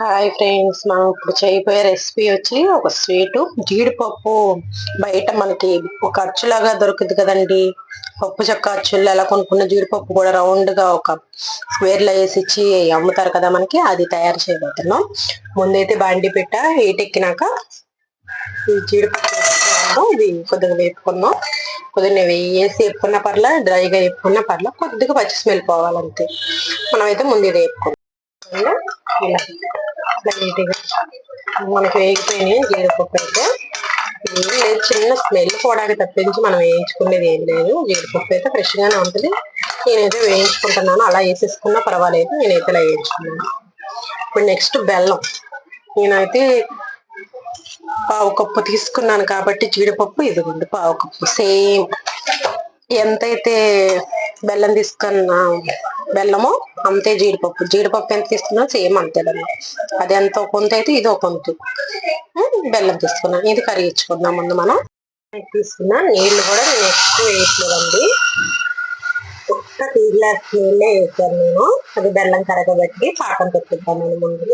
Hi friends మనం ఇప్పుడు చేయబోయే రెసిపీ వచ్చి ఒక స్వీట్ జీడిపప్పు. బయట మనకి ఒక అచ్చులాగా దొరుకుతుంది కదండి. పప్పు చెక్క అచ్చులు ఎలా కొనుక్కున్న జీడిపప్పు కూడా రౌండ్గా ఒక స్క్వేర్లో వేసి ఇచ్చి అమ్ముతారు కదా మనకి అది తయారు చేయబోతున్నాం. ముందైతే బాండి పెట్ట ఏటెక్కినాక ఎక్కినాక ఈ జీడిపప్పు వేసుకున్నాము. ఇది కొద్దిగా వేపుకున్నాం కొద్దిగా వేసి వేపుకున్న పర్లా డ్రైగా వేపుకున్న పర్లా కొద్దిగా పచ్చి స్మెల్ పోవాలంతే. మనమైతే ముందు ఇది వేపుకున్నాం ఇలా. ఇలా నీట్గా మనకి వేగిపోయినాయి జీడిపప్పు అయితే. ఏం లేదు చిన్న స్మెల్ పోవడానికి తప్పించి మనం వేయించుకునేది ఏం లేదు. జీడిపప్పు అయితే ఫ్రెష్గానే ఉంటుంది. నేనైతే వేయించుకుంటున్నాను. అలా వేసేసుకున్నా పర్వాలేదు. నేనైతే అలా వేయించుకున్నాను. ఇప్పుడు నెక్స్ట్ బెల్లం. నేనైతే పావు కప్పు తీసుకున్నాను కాబట్టి జీడిపప్పు ఇదిగోండి పావు కప్పు. సేమ్. ఎంతైతే బెల్లం తీసుకున్న బెల్లమో అంతే జీడిపప్పు. జీడిపప్పు ఎంత తీసుకున్నా సేమ్ అంతే అది ఎంత కొంత అయితే ఇది ఒక కొంత బెల్లం తీసుకున్నాను ఇది కరిగించుకుందాం ముందు మనం. తీసుకున్నా నీళ్ళు కూడా నేను ఎక్కువ వేయట్లేదండి. ఒక్క టీ గ్లాస్ నీళ్ళే వేసాను నేను. అది బెల్లం కరగబెట్టి పాకం పెట్టుకుంటాను నేను ముందు.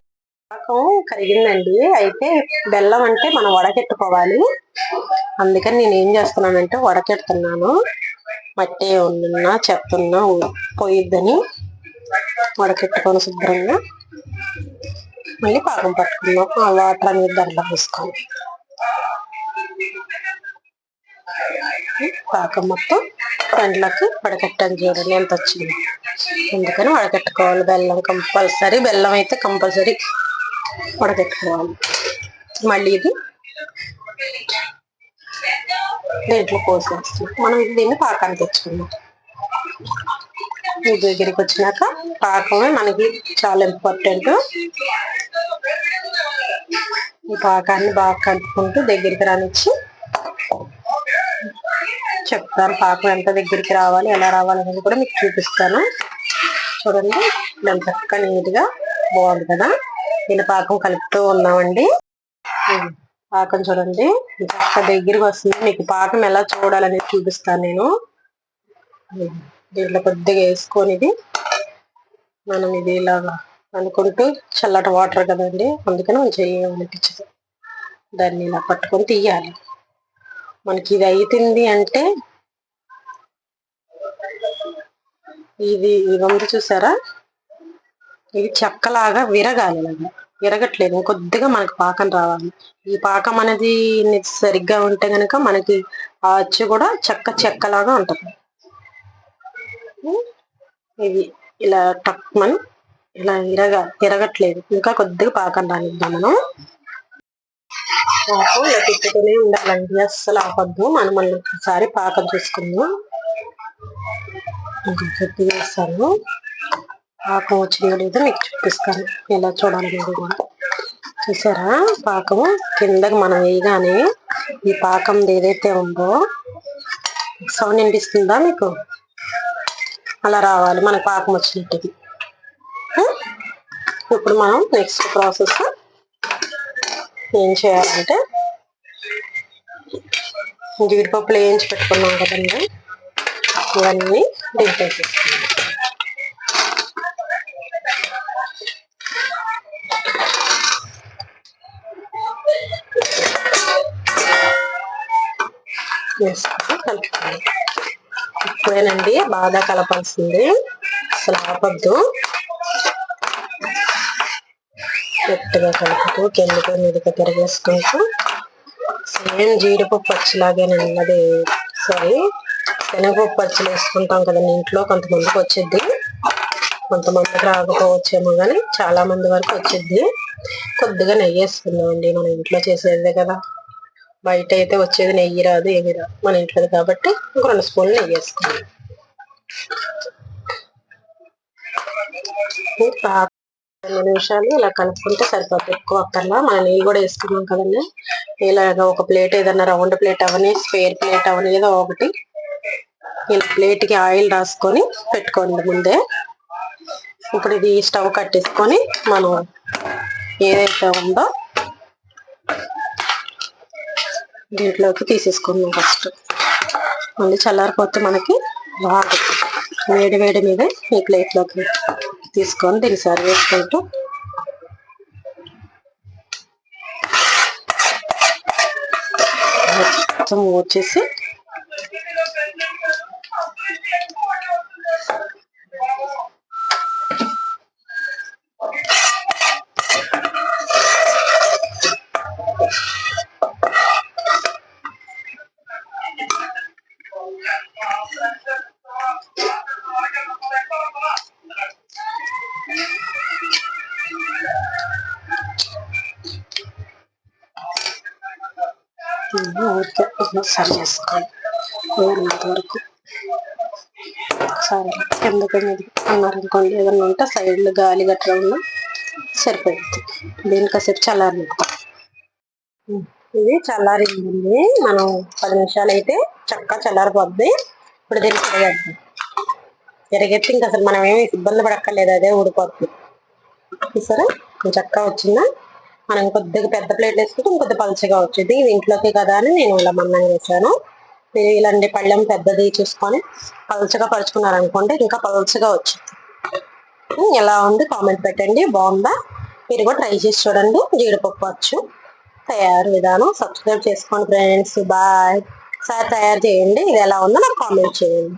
పాకం కరిగిందండి. అయితే బెల్లం అంటే మనం వడకెట్టుకోవాలి. అందుకని నేను ఏం చేస్తున్నానంటే వడకెడుతున్నాను. మట్టి ఉన్నా చెత్త ఉన్నా పోయిద్దని వడకెట్టుకొని శుభ్రంగా మళ్ళీ పాకం పట్టుకున్నాం ఆ వాటర్ అనేది దాంట్లో పోసుకోవాలి పాకం మొత్తం పండ్లకి వడకట్టాను చూడండి ఎంత వచ్చింది. అందుకని వడకట్టుకోవాలి. బెల్లం కంపల్సరీ బెల్లం అయితే కంపల్సరీ వడకట్టుకోవాలి. మళ్ళీ ఇది దీంట్లో పోసేస్తాం. మనం దీన్ని పాకాన్ని తెచ్చుకుందాం. ఈ దగ్గరికి వచ్చినాక పాకమే మనకి చాలా ఇంపార్టెంట్ ఈ పాకాన్ని బాగా కలుపుకుంటూ దగ్గరికి రానిచ్చి చెప్తాను పాకం ఎంత దగ్గరికి రావాలి ఎలా రావాలి అనేది కూడా మీకు చూపిస్తాను. చూడండి దాని చక్కగా నీట్గా బాగుంది కదా. దీని పాకం కలుపుతూ ఉన్నామండి. పాకం చూడండి చక్క దగ్గరికి వస్తుంది మీకు పాకం ఎలా చూడాలనేది చూపిస్తాను నేను. దీంట్లో కొద్దిగా వేసుకొని ఇది మనం ఇది ఇలాగా అనుకుంటూ చల్లటి వాటర్ కదండి అందుకని మనం చేయమనిపించదు దాన్ని ఇలా పట్టుకొని తీయాలి. మనకి ఇది అవుతుంది అంటే ఇది ఇది చూసారా? ఇది చెక్కలాగా విరగాలి ఇలాగా విరగట్లేదు ఇంకొద్దిగా మనకు పాకం రావాలి. ఈ పాకం అనేది సరిగ్గా ఉంటే కనుక మనకి ఆ అచ్చు కూడా చెక్క చెక్కలాగా ఉంటుంది. ఇది ఇలా టక్మన్ ఇలా ఇరగ ఇరగట్లేదు. ఇంకా కొద్దిగా పాకం రానిద్దాం మనం. పాకం ఇలా తిప్పుతూనే ఉండాలండి. అస్సలు ఆపద్దు. మనం మళ్ళీ ఒకసారి పాకం చూసుకుందాం. ఇంకా గట్టిగా వేస్తాను పాకం వచ్చిందో లేదో మీకు చూపిస్తాను. ఎలా చూడాలి కూడా. చూసారా? పాకం కిందకి మనం వేయగానే ఈ పాకం ఏదైతే ఉందో సౌండ్ వినిపిస్తుందా మీకు? అలా రావాలి మనకు పాకం వచ్చినట్టుది. ఇప్పుడు మనం నెక్స్ట్ ప్రాసెస్ ఏం చేయాలంటే జీడిపప్పులు వేయించి పెట్టుకున్నాం కదండి. ఇవన్నీ దింపేసేసుకున్నాం వేసుకొని కలుపుకోవాలి ఇప్పుడేనండి బాగా కలపాల్సింది అసలు ఆపద్దు. గట్టిగా కలుపుతూ కిందకి మీదకి తిరిగేసుకుంటూ సేమ్ జీడిపప్పు పచ్చిలాగేనండి అది సారీ శనగపప్పు పచ్చలు వేసుకుంటాం కదండి ఇంట్లో కొంతమందికి వచ్చిద్ది. కొంతమందికి రాకపోవచ్చేమో కానీ చాలా మంది వరకు వచ్చిద్ది. కొద్దిగా నెయ్యి వేసుకుందామండి మన ఇంట్లో చేసేదే కదా. బయట అయితే వచ్చేది నెయ్యి రాదు ఏమి రాదు మన ఇంట్లో కాబట్టి ఒక రెండు స్పూన్లు నెయ్యి వేసుకోండి రెండు నిమిషాలు ఇలా కలుపుకుంటే సరిపోతుంది ఎక్కువ అక్కర్లా. మన నెయ్యి కూడా వేసుకున్నాం కదండి. ఇలాగ ఒక ప్లేట్ ఏదన్నా రౌండ్ ప్లేట్ అవని స్క్వేర్ ప్లేట్ అవని ఏదో ఒకటి ఇలా ప్లేట్కి ఆయిల్ రాసుకొని పెట్టుకోండి ముందే. ఇప్పుడు ఇది స్టవ్ కట్టేసుకొని మనం ఏదైతే ఉందో దీంట్లోకి తీసేసుకుందాం ఫస్ట్ మళ్ళీ చల్లారిపోతే మనకి బాగా వేడి వేడి మీద ఈ ప్లేట్లోకి తీసుకొని దీన్ని సర్వ్ చేసుకుంటూ మొత్తం వచ్చేసి ఊరికే సరి చేసుకోవాలి ఊరినంత వరకు సరే కిందకి అన్నారనుకోండి అనుకోండి ఏదన్నా ఉంటే సైడ్లో గాలి గట్రా ఉన్నా సరిపోయింది దీని కాసేపు చల్లారి ఇది చల్లారింది మనం పది నిమిషాలు అయితే చక్కగా చల్లారిపోద్ది ఇప్పుడు దీన్ని తిరగేద్దాం తిరగెత్తి ఇంకా అసలు మనం ఏమి ఇబ్బంది పడక్కర్లేదు అదే ఊడిపోతుంది సరే చక్కగా వచ్చిందా మనం కొద్దిగా పెద్ద ప్లేట్ వేసుకుంటే ఇంకొద్ది పలుచగా వచ్చింది. ఇది ఇంట్లోకి కదా అని నేను ఇలా మన్నం చేశాను. మీరు ఇలాంటి పళ్ళెం పెద్దది చూసుకొని పలుచగా పరుచుకున్నారు అనుకోండి ఇంకా పలుచగా వచ్చింది. ఎలా ఉంది? కామెంట్ పెట్టండి. బాగుందా? మీరు కూడా ట్రై చేసి చూడండి. జీడిపప్పు వచ్చు తయారు విధానం. సబ్స్క్రైబ్ చేసుకోండి ఫ్రెండ్స్. బాయ్. సార్ తయారు చేయండి. ఇది ఎలా ఉందో నాకు కామెంట్ చేయండి.